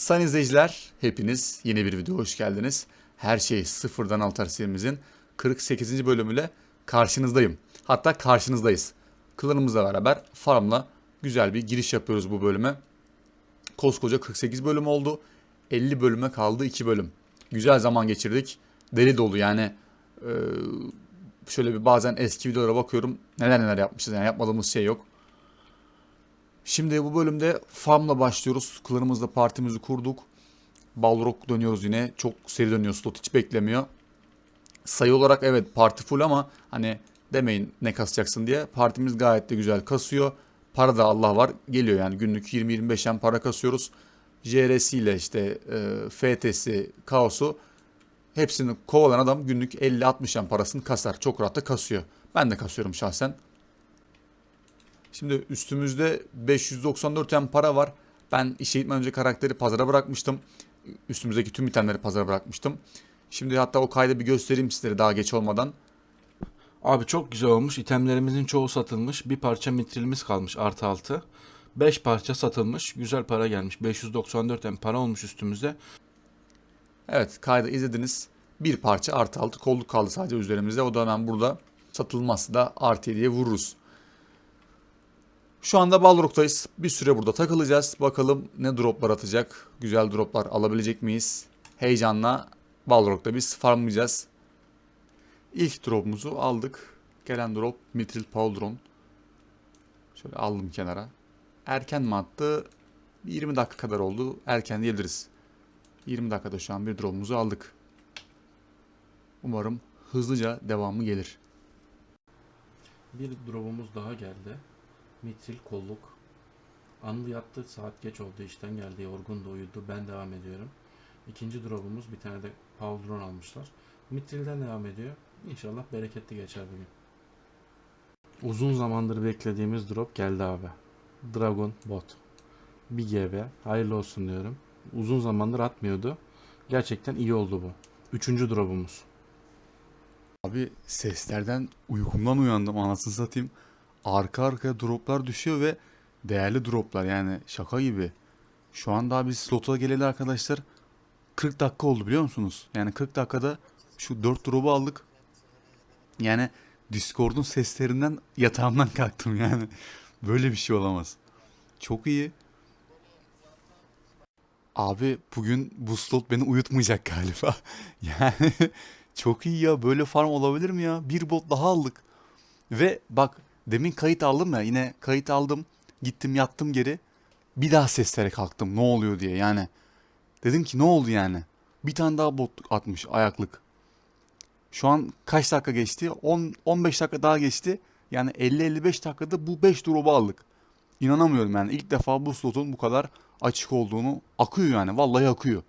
Sayın izleyiciler, hepiniz yeni bir videoya hoş geldiniz. Her şey sıfırdan altar serimizin 48. bölümüyle karşınızdayım. Hatta karşınızdayız. Klanımızla beraber farmla güzel bir giriş yapıyoruz bu bölüme. Koskoca 48 bölüm oldu. 50 bölüme kaldı 2 bölüm. Güzel zaman geçirdik. Deli dolu yani. şöyle bir bazen eski videolara bakıyorum. Neler neler yapmışız yani yapmadığımız şey yok. Şimdi bu bölümde farmla başlıyoruz. Klanımızda partimizi kurduk. Balrog dönüyoruz yine. Çok seri dönüyor. Slot hiç beklemiyor. Sayı olarak evet parti full ama hani demeyin ne kasacaksın diye. Partimiz gayet de güzel kasıyor. Para da Allah var geliyor yani günlük 20-25 yan para kasıyoruz. JRS ile işte e, FT'si, Kaos'u hepsini kovalan adam günlük 50-60 yan parasını kasar. Çok rahat da kasıyor. Ben de kasıyorum şahsen. Şimdi üstümüzde 594 yan para var. Ben işe gitmeden önce karakteri pazara bırakmıştım. Üstümüzdeki tüm itemleri pazara bırakmıştım. Şimdi hatta o kaydı bir göstereyim sizlere daha geç olmadan. Abi çok güzel olmuş. İtemlerimizin çoğu satılmış. Bir parça mitrilimiz kalmış artı altı. 5 parça satılmış. Güzel para gelmiş. 594 hem para olmuş üstümüzde. Evet kaydı izlediniz. Bir parça artı altı kolluk kaldı sadece üzerimizde. O da hemen burada satılmazsa da artı diye vururuz. Şu anda Balrog'tayız. Bir süre burada takılacağız. Bakalım ne droplar atacak. Güzel droplar alabilecek miyiz? Heyecanla Balrog'da biz farmlayacağız. İlk drop'umuzu aldık. Gelen drop Mithril Pauldron. Şöyle aldım kenara. Erken mi attı? Bir 20 dakika kadar oldu. Erken diyebiliriz. 20 dakikada şu an bir drop'umuzu aldık. Umarım hızlıca devamı gelir. Bir drop'umuz daha geldi. Mitril kolluk. Anlı yattı. Saat geç oldu. işten geldi. Yorgun da uyudu. Ben devam ediyorum. İkinci drop'umuz bir tane de Pauldron almışlar. Mitril'den devam ediyor. İnşallah bereketli geçer bugün. Uzun zamandır beklediğimiz drop geldi abi. Dragon Bot. Bir GB. Hayırlı olsun diyorum. Uzun zamandır atmıyordu. Gerçekten iyi oldu bu. Üçüncü drop'umuz. Abi seslerden uykumdan uyandım anasını satayım. Arka arkaya droplar düşüyor ve değerli droplar yani şaka gibi. Şu an daha biz slota geleli arkadaşlar 40 dakika oldu biliyor musunuz? Yani 40 dakikada şu 4 drop'u aldık. Yani Discord'un seslerinden yatağımdan kalktım yani. Böyle bir şey olamaz. Çok iyi. Abi bugün bu slot beni uyutmayacak galiba. Yani çok iyi ya böyle farm olabilir mi ya? Bir bot daha aldık. Ve bak demin kayıt aldım ya yine kayıt aldım. Gittim yattım geri. Bir daha seslere kalktım ne oluyor diye yani. Dedim ki ne oldu yani? Bir tane daha bot atmış ayaklık. Şu an kaç dakika geçti? 10 15 dakika daha geçti. Yani 50-55 dakikada bu 5 drop'u aldık. İnanamıyorum yani ilk defa bu slotun bu kadar açık olduğunu akıyor yani vallahi akıyor.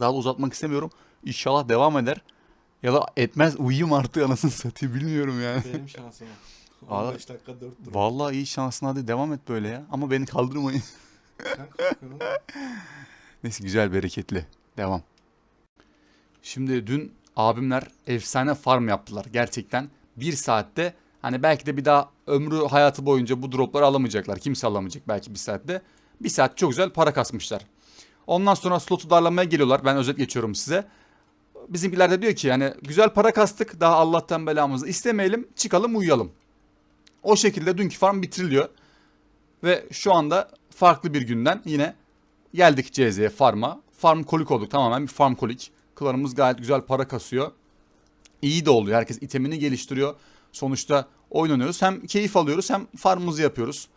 Daha da uzatmak istemiyorum. İnşallah devam eder. Ya da etmez uyuyayım artık anasını satayım bilmiyorum yani. Benim şansım. Aa, 15 dakika 4 drop. Vallahi iyi şansın hadi devam et böyle ya. Ama beni kaldırmayın. Neyse güzel bereketli. Devam. Şimdi dün abimler efsane farm yaptılar gerçekten. Bir saatte hani belki de bir daha ömrü hayatı boyunca bu dropları alamayacaklar. Kimse alamayacak belki bir saatte. Bir saat çok güzel para kasmışlar. Ondan sonra slotu darlamaya geliyorlar. Ben özet geçiyorum size. Bizimkiler de diyor ki yani güzel para kastık daha Allah'tan belamızı istemeyelim çıkalım uyuyalım. O şekilde dünkü farm bitiriliyor. Ve şu anda farklı bir günden yine geldik CZ'ye farma. Farm kolik olduk tamamen bir farm kolik. Klanımız gayet güzel para kasıyor. İyi de oluyor. Herkes itemini geliştiriyor. Sonuçta oynanıyoruz. Hem keyif alıyoruz hem farmımızı yapıyoruz.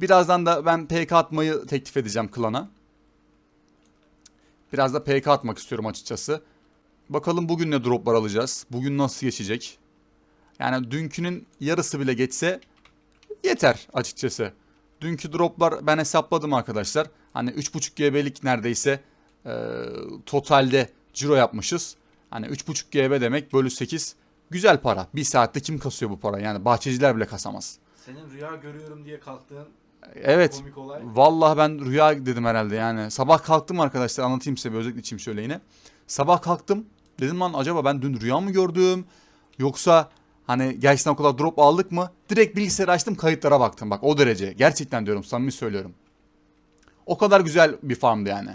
Birazdan da ben PK atmayı teklif edeceğim klana. Biraz da PK atmak istiyorum açıkçası. Bakalım bugün ne droplar alacağız. Bugün nasıl geçecek. Yani dünkünün yarısı bile geçse yeter açıkçası. Dünkü droplar ben hesapladım arkadaşlar. Hani 3.5 GB'lik neredeyse e, totalde ciro yapmışız. Hani 3.5 GB demek bölü 8 güzel para. Bir saatte kim kasıyor bu para? Yani bahçeciler bile kasamaz. Senin rüya görüyorum diye kalktığın Evet. komik olay. Vallahi ben rüya dedim herhalde yani. Sabah kalktım arkadaşlar anlatayım size bir özellikle içeyim şöyle yine. Sabah kalktım. Dedim lan acaba ben dün rüya mı gördüm? Yoksa hani gerçekten o kadar drop aldık mı? Direkt bilgisayarı açtım kayıtlara baktım. Bak o derece. Gerçekten diyorum samimi söylüyorum. O kadar güzel bir farmdı yani.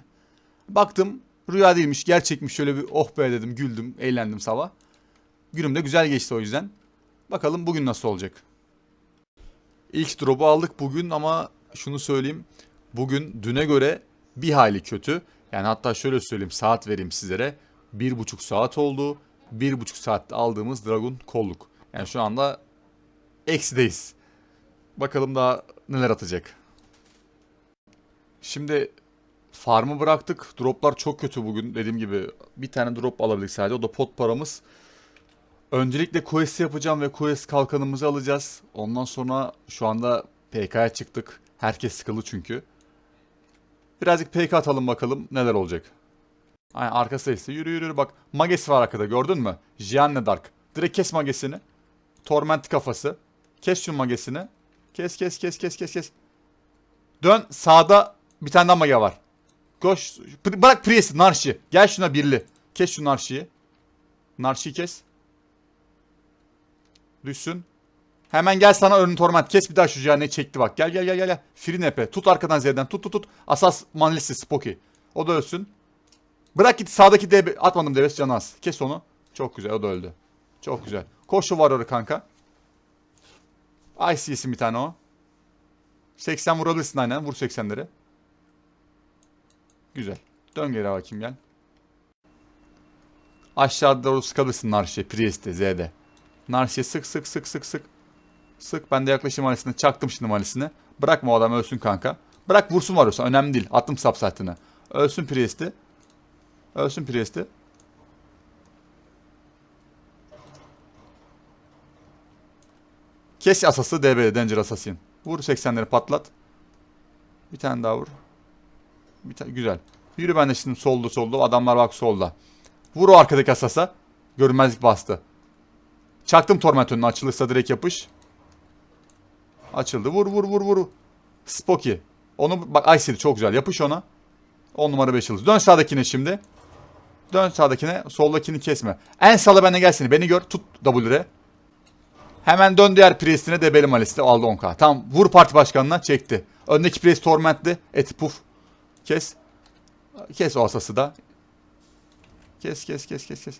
Baktım rüya değilmiş gerçekmiş şöyle bir oh be dedim güldüm eğlendim sabah. Günüm de güzel geçti o yüzden. Bakalım bugün nasıl olacak. İlk drop'u aldık bugün ama şunu söyleyeyim. Bugün düne göre bir hayli kötü. Yani hatta şöyle söyleyeyim saat vereyim sizlere. Bir buçuk saat oldu. Bir buçuk saatte aldığımız Dragon kolluk. Yani şu anda eksideyiz. Bakalım daha neler atacak. Şimdi farmı bıraktık. Droplar çok kötü bugün. Dediğim gibi bir tane drop alabildik sadece. O da pot paramız. Öncelikle quest yapacağım ve quest kalkanımızı alacağız. Ondan sonra şu anda PK'ya çıktık. Herkes sıkılı çünkü. Birazcık PK atalım bakalım neler olacak. Aynen arkası ise yürü yürü yürü bak. Magesi var arkada gördün mü? Gianne Dark. Direkt kes magesini. Torment kafası. Kes şu magesini. Kes kes kes kes kes kes. Dön sağda bir tane daha mage var. Koş. Bırak Priest'i Narşi. Gel şuna birli. Kes şu Narşi'yi. Narşi'yi kes. Düşsün. Hemen gel sana önün torment. Kes bir daha şu Gianne'yi çekti bak. Gel gel gel gel. Free nepe. Tut arkadan Z'den. Tut tut tut. Asas manlisi Spoky. O da ölsün. Bırak git sağdaki DB. Atmadım DBS canı az. Kes onu. Çok güzel o da öldü. Çok güzel. Koş şu Warrior'ı kanka. Ice bir tane o. 80 vurabilirsin aynen. Vur 80'leri. Güzel. Dön geri bakayım gel. Aşağıda doğru sıkabilirsin Narşe, Priest'e, Z'de. Narşe sık sık sık sık sık. Sık ben de yaklaşım malisine çaktım şimdi malisine. Bırakma o adam ölsün kanka. Bırak vursun var olsa önemli değil. Attım subsite'ını. Ölsün Priest'i. Ölsün Priest'i. Kes asası DB Danger Assassin. Vur 80'leri patlat. Bir tane daha vur. Bir tane güzel. Yürü ben de şimdi solda solda. Adamlar bak solda. Vur o arkadaki asasa. Görünmezlik bastı. Çaktım torment önüne açılırsa direkt yapış. Açıldı. Vur vur vur vur. Spoky. Onu bak Ice'di çok güzel. Yapış ona. 10 numara 5 yıldız. Dön sağdakine şimdi. Dön sağdakine. Soldakini kesme. En sağla bende gelsin. Beni gör. Tut W're. Hemen dön diğer priestine de belim Alice'de aldı 10k. Tamam vur parti başkanına çekti. Öndeki priest tormentli. Eti puf. Kes. Kes o asası da. Kes kes kes kes kes.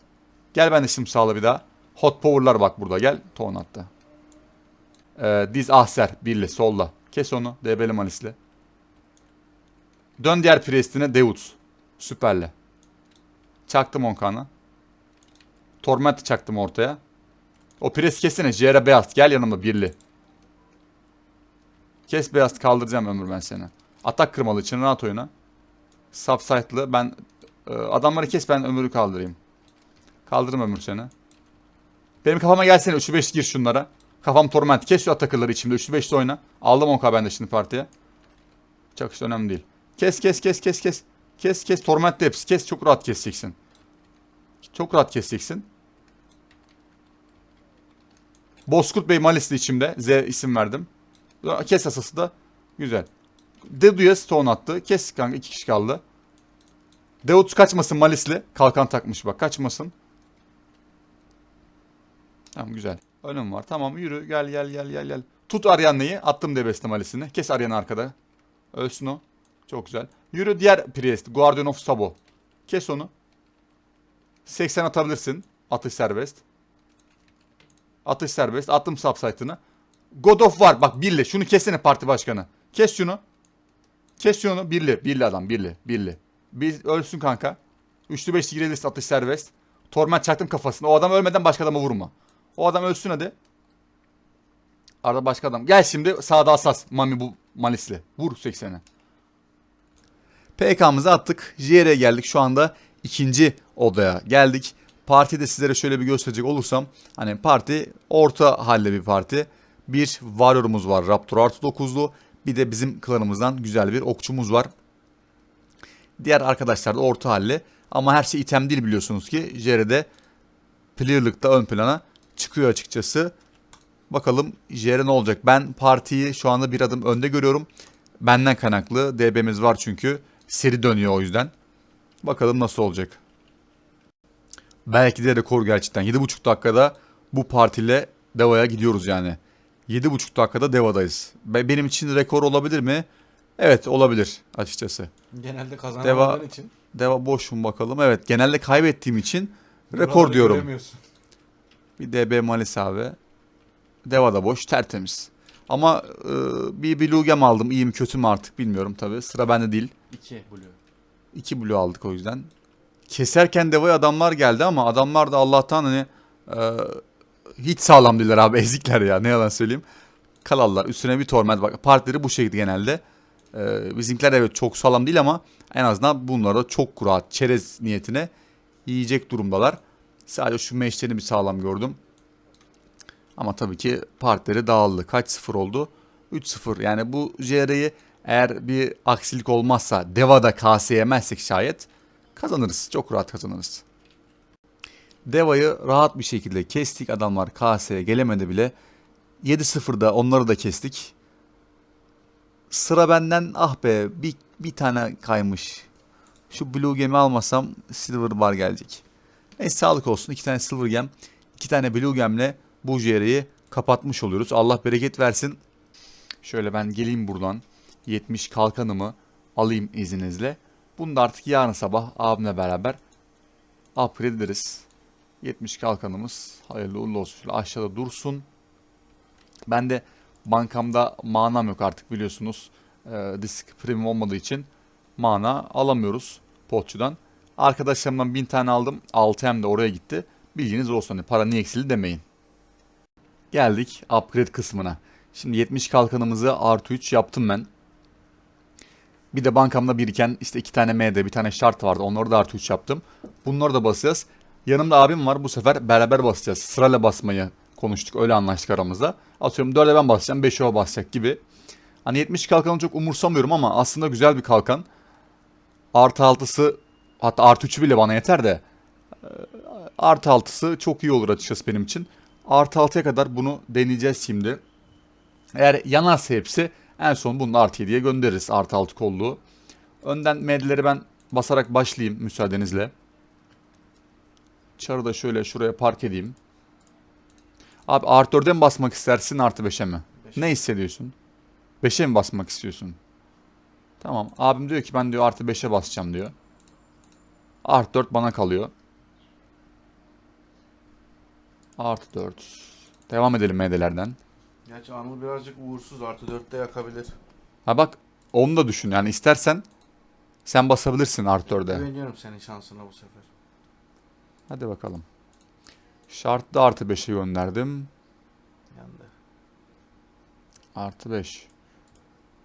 Gel ben de şimdi sağla bir daha. Hot power'lar bak burada gel. Ton attı. Ee, diz ahser birli solla. Kes onu. DB'li Malis'le. Dön diğer priestine Deutz. Süperle. Çaktım 10k'nı. Torment çaktım ortaya. O pres kesene. JR Beyaz. Gel yanıma birli. Kes Beyaz kaldıracağım ömür ben seni. Atak kırmalı için rahat oyuna. Subsite'lı. Ben e, adamları kes ben ömürü kaldırayım. Kaldırım ömür seni. Benim kafama gelsene 3'lü 5 gir şunlara. Kafam torment. Kes şu atakırları içimde. 3'lü 5'te oyna. Aldım 10k ben de şimdi partiye. İşte önemli değil. Kes kes kes kes kes. Kes kes torment de hepsi. Kes çok rahat keseceksin. Çok rahat keseceksin. Bozkurt Bey Malis'li içimde. Z isim verdim. Kes asası da. Güzel. Dedu'ya stone attı. Kes kanka iki kişi kaldı. Deut kaçmasın Malis'li. Kalkan takmış bak kaçmasın. Tamam güzel. Önüm var. Tamam yürü gel gel gel gel gel. Tut Arianna'yı. Attım Debes'te Malis'ini. Kes Ariana arkada. Ölsün o. Çok güzel. Yürü diğer Priest. Guardian of Sabo. Kes onu. 80 atabilirsin. Atış serbest. Atış serbest. Attım subsite'ını. God of War. Bak birli. Şunu kesene parti başkanı. Kes şunu. Kes şunu. Birli. Birli adam. Birli. Birli. Bir ölsün kanka. Üçlü beşli girebilirsin. Atış serbest. Torment çaktım kafasına. O adam ölmeden başka adama vurma. O adam ölsün hadi. Arada başka adam. Gel şimdi sağda asas. Mami bu Malisli. Vur 80'e. PK'mızı attık. JR'ye geldik. Şu anda ikinci odaya geldik. Partide sizlere şöyle bir gösterecek olursam. Hani parti orta halde bir parti. Bir Warrior'umuz var. Raptor artı 9'lu. Bir de bizim klanımızdan güzel bir okçumuz var. Diğer arkadaşlar da orta halli. Ama her şey item değil biliyorsunuz ki. JR'de player'lıkta ön plana çıkıyor açıkçası. Bakalım JR ne olacak? Ben partiyi şu anda bir adım önde görüyorum. Benden kaynaklı. DB'miz var çünkü. Seri dönüyor o yüzden. Bakalım nasıl olacak. Belki de rekor gerçekten. 7,5 dakikada bu partiyle Deva'ya gidiyoruz yani. 7,5 dakikada Deva'dayız. Be- Benim için rekor olabilir mi? Evet olabilir açıkçası. Genelde kazanamadığın için. Deva boş mu bakalım? Evet genelde kaybettiğim için rekor buraları diyorum. göremiyorsun. Bir DB Malis abi. Deva da boş tertemiz. Ama e, bir Bilugem aldım. İyi mi kötü mü artık bilmiyorum tabi. Sıra bende değil. 2 blue. İki blue aldık o yüzden. Keserken Deva'ya adamlar geldi ama adamlar da Allah'tan hani e, hiç sağlam değiller abi. Ezikler ya ne yalan söyleyeyim. Kalallar. Üstüne bir torment bak. Partileri bu şekilde genelde. E, bizimkiler evet çok sağlam değil ama en azından bunları çok kurat çerez niyetine yiyecek durumdalar. Sadece şu meşlerini bir sağlam gördüm. Ama tabii ki partileri dağıldı. Kaç sıfır oldu? 3-0. Yani bu JR'yi eğer bir aksilik olmazsa Deva'da KS yemezsek şayet kazanırız. Çok rahat kazanırız. Deva'yı rahat bir şekilde kestik. Adamlar KS'ye gelemedi bile. 7-0'da onları da kestik. Sıra benden ah be bir, bir tane kaymış. Şu Blue Gem'i almasam Silver Bar gelecek. Neyse sağlık olsun. iki tane Silver Gem, iki tane Blue Gem'le bu JR'yi kapatmış oluyoruz. Allah bereket versin. Şöyle ben geleyim buradan. 70 kalkanımı alayım izninizle. Bunu da artık yarın sabah abimle beraber upgrade ederiz. 70 kalkanımız hayırlı uğurlu olsun. Şöyle aşağıda dursun. Ben de bankamda manam yok artık biliyorsunuz. Ee, disk premium olmadığı için mana alamıyoruz potçudan. Arkadaşlarımdan 1000 tane aldım. 6M de oraya gitti. Bilginiz olsun. Hani para niye eksildi demeyin. Geldik upgrade kısmına. Şimdi 70 kalkanımızı artı 3 yaptım ben. Bir de bankamda biriken işte iki tane MD bir tane şart vardı. Onları da artı 3 yaptım. Bunları da basacağız. Yanımda abim var. Bu sefer beraber basacağız. Sırayla basmayı konuştuk. Öyle anlaştık aramızda. Atıyorum 4'e ben basacağım. 5'e o basacak gibi. Hani 70 kalkanı çok umursamıyorum ama aslında güzel bir kalkan. Artı 6'sı hatta artı 3'ü bile bana yeter de. e, Artı 6'sı çok iyi olur açıkçası benim için. Artı 6'ya kadar bunu deneyeceğiz şimdi. Eğer yanarsa hepsi en son bunu artı 7'ye göndeririz artı 6 kolluğu. Önden medleri ben basarak başlayayım müsaadenizle. Çarı da şöyle şuraya park edeyim. Abi artı 4'e mi basmak istersin artı 5'e mi? Beşe. Ne hissediyorsun? 5'e mi basmak istiyorsun? Tamam. Abim diyor ki ben diyor artı 5'e basacağım diyor. Artı 4 bana kalıyor. Artı 4. Devam edelim MD'lerden. Gerçi Anıl birazcık uğursuz artı 4'te yakabilir. Ha bak onu da düşün. Yani istersen sen basabilirsin artı 4'e. Güveniyorum senin şansına bu sefer. Hadi bakalım. Şartlı artı 5'e gönderdim. Yandı. Artı 5.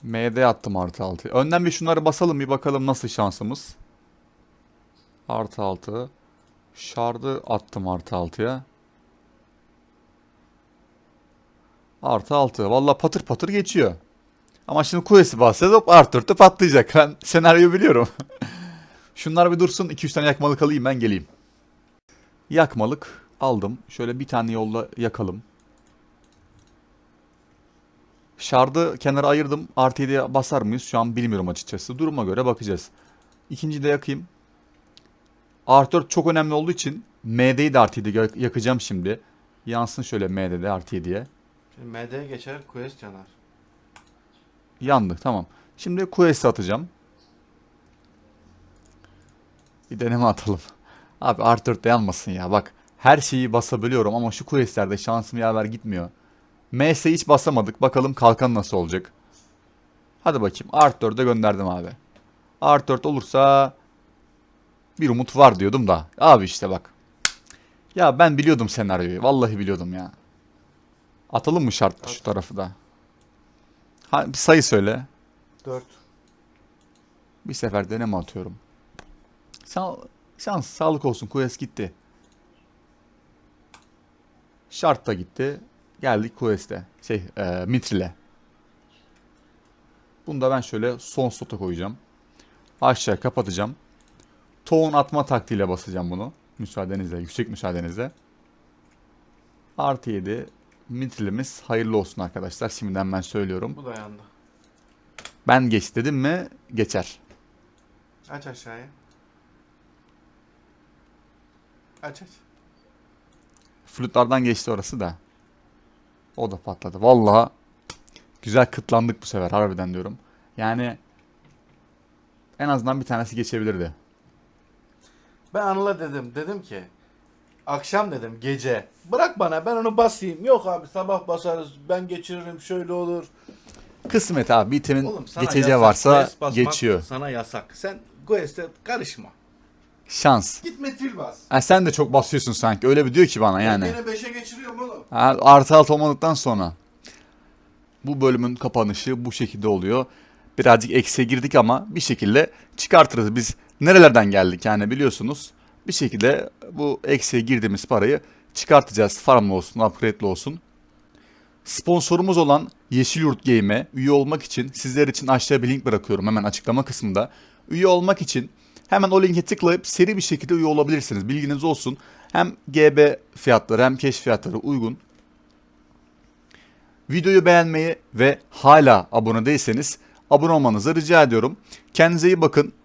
MD attım artı 6. Önden bir şunları basalım bir bakalım nasıl şansımız. Artı 6. Şardı attım artı 6'ya. Artı 6. Valla patır patır geçiyor. Ama şimdi Quest'i basacağız hop artı 4'te patlayacak. Ben senaryoyu biliyorum. Şunlar bir dursun. 2-3 tane yakmalık alayım ben geleyim. Yakmalık aldım. Şöyle bir tane yolla yakalım. Şardı kenara ayırdım. Artı 7'ye basar mıyız? Şu an bilmiyorum açıkçası. Duruma göre bakacağız. İkinciyi de yakayım. Artı 4 çok önemli olduğu için MD'yi de artı 7 yakacağım şimdi. Yansın şöyle MD'de artı 7'ye. Şimdi MD'ye geçer quest yanar. Yandı tamam. Şimdi Quest'e atacağım. Bir deneme atalım. Abi 4'te yanmasın ya. Bak her şeyi basabiliyorum ama şu Quest'lerde şansım yaver gitmiyor. MS'yi hiç basamadık. Bakalım kalkan nasıl olacak. Hadi bakayım. Art 4'e gönderdim abi. Art 4 olursa bir umut var diyordum da. Abi işte bak. Ya ben biliyordum senaryoyu. Vallahi biliyordum ya. Atalım mı şart şu tarafı da? Ha, bir sayı söyle. 4. Bir sefer deneme atıyorum. Sa şans, sağlık olsun. Quest gitti. Şart da gitti. Geldik Quest'e. Şey, e, Mitril'e. Bunu da ben şöyle son slota koyacağım. Aşağı kapatacağım. Toğun atma taktiğiyle basacağım bunu. Müsaadenizle, yüksek müsaadenizle. Artı 7. Mitril'imiz hayırlı olsun arkadaşlar. Şimdiden ben söylüyorum. Bu da yandı. Ben geç dedim mi geçer. Aç aşağıya. Aç aç. Flütlerden geçti orası da. O da patladı. Vallahi güzel kıtlandık bu sefer harbiden diyorum. Yani en azından bir tanesi geçebilirdi. Ben Anıl'a dedim. Dedim ki akşam dedim gece. Bırak bana ben onu basayım. Yok abi sabah basarız. Ben geçiririm şöyle olur. Kısmet abi bitimin Oğlum sana geçeceği yasak. varsa Quest basmak geçiyor. Sana yasak. Sen Quest'e karışma. Şans. Git metril bas. Ha, sen de çok basıyorsun sanki. Öyle bir diyor ki bana yani. Ben gene 5'e geçiriyorum oğlum. Ha, artı alt olmadıktan sonra. Bu bölümün kapanışı bu şekilde oluyor. Birazcık eksiye girdik ama bir şekilde çıkartırız. Biz nerelerden geldik yani biliyorsunuz. Bir şekilde bu eksiye girdiğimiz parayı çıkartacağız. Farmlı olsun, upgrade'li olsun. Sponsorumuz olan Yeşil Yurt Game'e üye olmak için sizler için aşağıya bir link bırakıyorum hemen açıklama kısmında. Üye olmak için hemen o linke tıklayıp seri bir şekilde üye olabilirsiniz. Bilginiz olsun. Hem GB fiyatları hem cash fiyatları uygun. Videoyu beğenmeyi ve hala abone değilseniz abone olmanızı rica ediyorum. Kendinize iyi bakın.